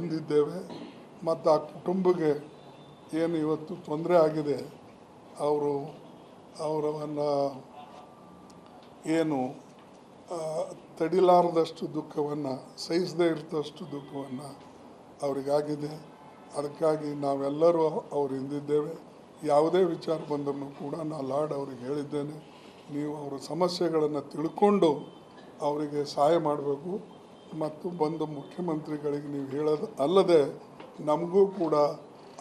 ಬಂದಿದ್ದೇವೆ ಮತ್ತು ಆ ಕುಟುಂಬಕ್ಕೆ ಏನು ಇವತ್ತು ತೊಂದರೆ ಆಗಿದೆ, ಅವರು ಅವರವನ್ನು ಏನು ತಡಿಲಾರದಷ್ಟು ದುಃಖವನ್ನು, ಸಹಿಸದೇ ಇರ್ತಷ್ಟು ದುಃಖವನ್ನು ಅವರಿಗಾಗಿದೆ. ಅದಕ್ಕಾಗಿ ನಾವೆಲ್ಲರೂ ಅವ್ರು ಹಿಂದಿದ್ದೇವೆ. ಯಾವುದೇ ವಿಚಾರ ಬಂದರೂ ಕೂಡ ನಾನು ಲಾರ್ಡ್ ಅವ್ರಿಗೆ ಹೇಳಿದ್ದೇನೆ, ನೀವು ಅವರ ಸಮಸ್ಯೆಗಳನ್ನು ತಿಳ್ಕೊಂಡು ಅವರಿಗೆ ಸಹಾಯ ಮಾಡಬೇಕು. ಮತ್ತು ಬಂದು ಮುಖ್ಯಮಂತ್ರಿಗಳಿಗೆ ನೀವು ಹೇಳೋದು ಅಲ್ಲದೆ ನಮಗೂ ಕೂಡ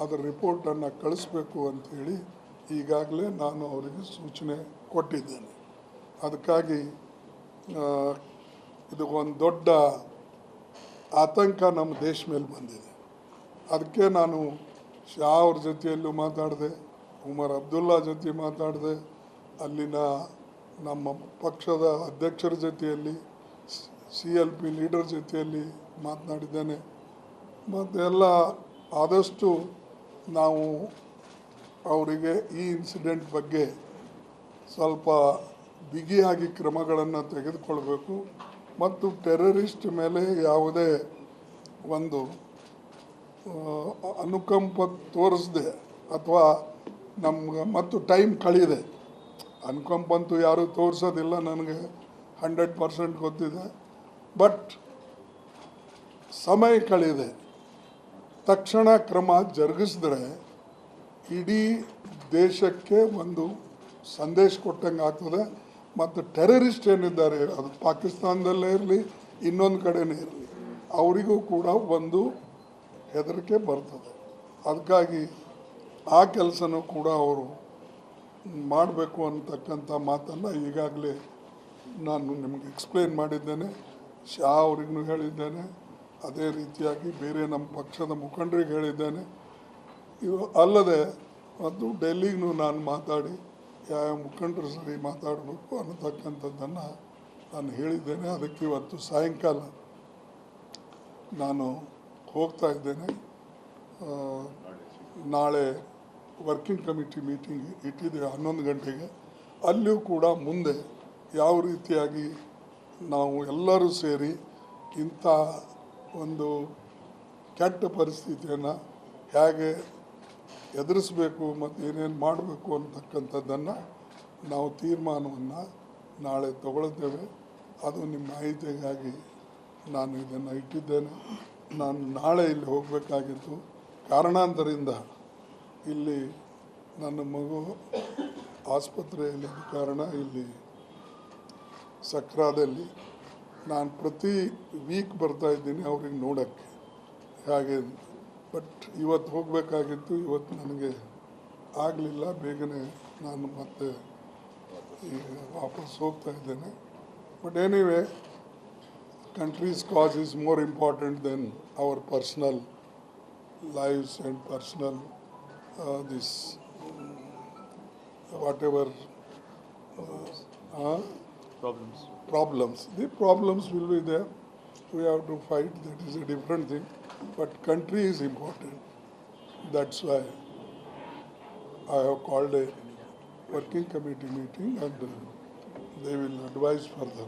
ಅದರ ರಿಪೋರ್ಟನ್ನು ಕಳಿಸ್ಬೇಕು ಅಂಥೇಳಿ ಈಗಾಗಲೇ ನಾನು ಅವರಿಗೆ ಸೂಚನೆ ಕೊಟ್ಟಿದ್ದೇನೆ. ಅದಕ್ಕಾಗಿ ಇದು ಒಂದು ದೊಡ್ಡ ಆತಂಕ ನಮ್ಮ ದೇಶ ಮೇಲೆ ಬಂದಿದೆ. ಅದಕ್ಕೆ ನಾನು ಶಾ ಅವ್ರ ಜೊತೆಯಲ್ಲೂ ಮಾತಾಡಿದೆ, ಉಮರ್ ಅಬ್ದುಲ್ಲಾ ಜೊತೆ ಮಾತಾಡಿದೆ, ಅಲ್ಲಿನ ನಮ್ಮ ಪಕ್ಷದ ಅಧ್ಯಕ್ಷರ ಜೊತೆಯಲ್ಲಿ ಸಿ ಎಲ್ ಪಿ ಲೀಡರ್ ಜೊತೆಯಲ್ಲಿ ಮಾತನಾಡಿದ್ದೇನೆ. ಮತ್ತು ಎಲ್ಲ ಆದಷ್ಟು ನಾವು ಅವರಿಗೆ ಈ ಇನ್ಸಿಡೆಂಟ್ ಬಗ್ಗೆ ಸ್ವಲ್ಪ ಬಿಗಿಯಾಗಿ ಕ್ರಮಗಳನ್ನು ತೆಗೆದುಕೊಳ್ಬೇಕು. ಮತ್ತು ಟೆರರಿಸ್ಟ್ ಮೇಲೆ ಯಾವುದೇ ಒಂದು ಅನುಕಂಪ ತೋರಿಸದೆ ಅಥವಾ ನಮ್ಗೆ ಮತ್ತು ಟೈಮ್ ಕಳೀದೆ. ಅನುಕಂಪ ಅಂತೂ ಯಾರೂ ತೋರಿಸೋದಿಲ್ಲ ನನಗೆ. ಹಂಡ್ರೆಡ್ ಪರ್ಸೆಂಟ್ ಗೊತ್ತಿದೆ. ಬಟ್ ಸಮಯ ಕಳೆದೆ ತಕ್ಷಣ ಕ್ರಮ ಜರುಗಿಸಿದ್ರೆ ಇಡೀ ದೇಶಕ್ಕೆ ಒಂದು ಸಂದೇಶ ಕೊಟ್ಟಂಗೆ ಆಗ್ತದೆ. ಮತ್ತು ಟೆರರಿಸ್ಟ್ ಏನಿದ್ದಾರೆ, ಅದು ಪಾಕಿಸ್ತಾನದಲ್ಲೇ ಇರಲಿ, ಇನ್ನೊಂದು ಕಡೆನೇ ಇರಲಿ, ಅವರಿಗೂ ಕೂಡ ಒಂದು ಹೆದರಿಕೆ ಬರ್ತದೆ. ಅದಕ್ಕಾಗಿ ಆ ಕೆಲಸನೂ ಕೂಡ ಅವರು ಮಾಡಬೇಕು ಅಂತಕ್ಕಂಥ ಮಾತನ್ನು ಈಗಾಗಲೇ ನಾನು ನಿಮಗೆ ಎಕ್ಸ್ಪ್ಲೇನ್ ಮಾಡಿದ್ದೇನೆ. ಶಾ ಅವ್ರಿಗೂ ಹೇಳಿದ್ದೇನೆ. ಅದೇ ರೀತಿಯಾಗಿ ಬೇರೆ ನಮ್ಮ ಪಕ್ಷದ ಮುಖಂಡರಿಗೆ ಹೇಳಿದ್ದೇನೆ. ಇವು ಅಲ್ಲದೆ ಮತ್ತು ಡೆಲ್ಲಿಗೂ ನಾನು ಮಾತಾಡಿ ಯಾವ ಮುಖಂಡರು ಸರಿ ಮಾತಾಡಬೇಕು ಅನ್ನತಕ್ಕಂಥದ್ದನ್ನು ನಾನು ಹೇಳಿದ್ದೇನೆ. ಅದಕ್ಕೆ ಇವತ್ತು ಸಾಯಂಕಾಲ ನಾನು ಹೋಗ್ತಾ ಇದ್ದೇನೆ. ನಾಳೆ ವರ್ಕಿಂಗ್ ಕಮಿಟಿ ಮೀಟಿಂಗ್ ಇಟ್ಟಿದ್ದೆ ಹನ್ನೊಂದು ಗಂಟೆಗೆ. ಅಲ್ಲಿಯೂ ಕೂಡ ಮುಂದೆ ಯಾವ ರೀತಿಯಾಗಿ ನಾವು ಎಲ್ಲರೂ ಸೇರಿ ಇಂಥ ಒಂದು ಕೆಟ್ಟ ಪರಿಸ್ಥಿತಿಯನ್ನು ಹೇಗೆ ಎದುರಿಸಬೇಕು ಮತ್ತು ಏನೇನು ಮಾಡಬೇಕು ಅಂತಕ್ಕಂಥದ್ದನ್ನು ನಾವು ತೀರ್ಮಾನವನ್ನು ನಾಳೆ ತಗೊಳ್ತೇವೆ. ಅದು ನಿಮ್ಮ ಮಾಹಿತಿಗಾಗಿ ನಾನು ಇದನ್ನು ಇಟ್ಟಿದ್ದೇನೆ. ನಾನು ನಾಳೆ ಇಲ್ಲಿ ಹೋಗಬೇಕಾಗಿತ್ತು ಕಾರಣಾಂತರಿಂದ ಇಲ್ಲಿ ನನ್ನ ಮಗು ಆಸ್ಪತ್ರೆಯಲ್ಲಿದ್ದ ಕಾರಣ ಇಲ್ಲಿ ಸಕ್ರಾದಲ್ಲಿ ನಾನು ಪ್ರತಿ ವೀಕ್ ಬರ್ತಾ ಇದ್ದೀನಿ ಅವ್ರಿಗೆ ನೋಡೋಕ್ಕೆ. ಹಾಗೆ ಬಟ್ ಇವತ್ತು ಹೋಗಬೇಕಾಗಿತ್ತು, ಇವತ್ತು ನನಗೆ ಆಗಲಿಲ್ಲ, ಬೇಗನೆ ನಾನು ಮತ್ತೆ ಈಗ ವಾಪಸ್ ಹೋಗ್ತಾ ಇದ್ದೇನೆ. But anyway countries cause is more important than our personal lives and personal this whatever problems. problems. The problems will be there. We have to fight. That is a different thing. But country is important. That's why I have called a working committee meeting and they will advise further.